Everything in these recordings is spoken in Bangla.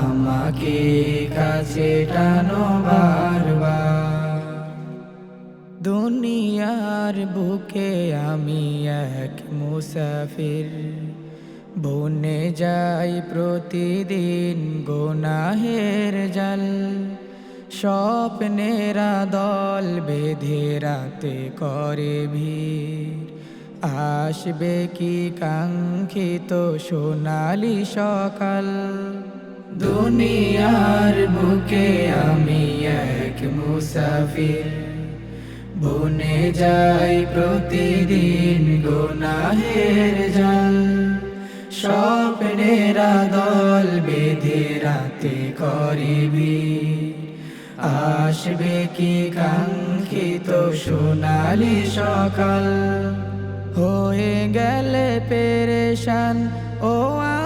আমাকে কাছে টানো বারবার। দুনিয়ার বুকে আমি এক মুসাফির। বনে যাই প্রতিদিন গোনাহের জল। স্বপ্নেরা দল বেঁধে রাতে করে ভিড়। আসবে কি কাঙ্ক্ষিত সোনালি সকাল? দুনিয়ার বুকে আমি এক মুসাফির। বনে যাই প্রতিদিন গোনাহের জল। স্বপ্নেরা দল বেঁধে রাতে করিবি। আসবে কি কাঙ্ক্ষিত সোনালি সকাল? হয়ে গেলে পেরেশান, ও আমার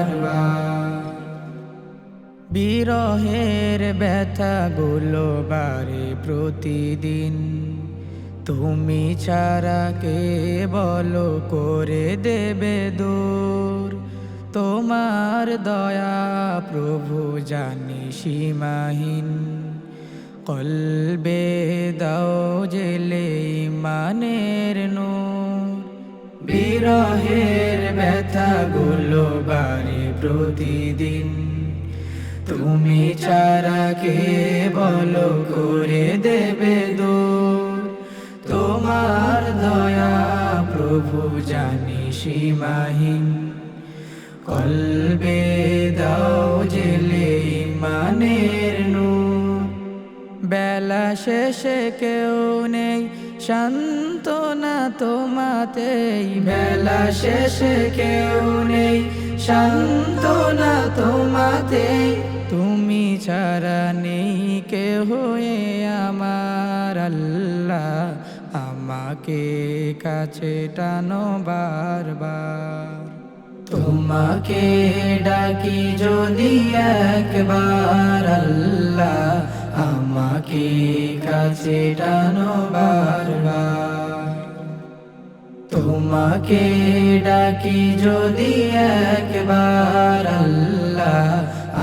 বিরহের ব্যথাগুলো বারে প্রতিদিন। তুমি ছাড়া কে বলো করে দেবে দূর? তোমার দয়া প্রভু জানি সীমাহীন। কলবে দাও জেলে মানের নূর। বিরহের ব্যথাগুলো বারে প্রতিদিন। তুমি ছাড়া কে বলো করে দেবে দূর? তোমার দয়া প্রভু জানি সীমাহীন। কলবে দাও জেলে ইমানের নূর। বেলা শেষে কেউ নেই শান্তনা তোমাতেই। বেলা শেষে কেউ নেই শান্তনা তোমাতেই। তুমি ছাড়া নেই কে হয়ে আমার আল্লাহ। আমাকে কাছে টানো বারবার। তোমাকে ডাকি যদি একবার আল্লাহ। আমাকে কাছে টানো বারবার। তোমাকে ডাকি যদি একবার আল্লাহ।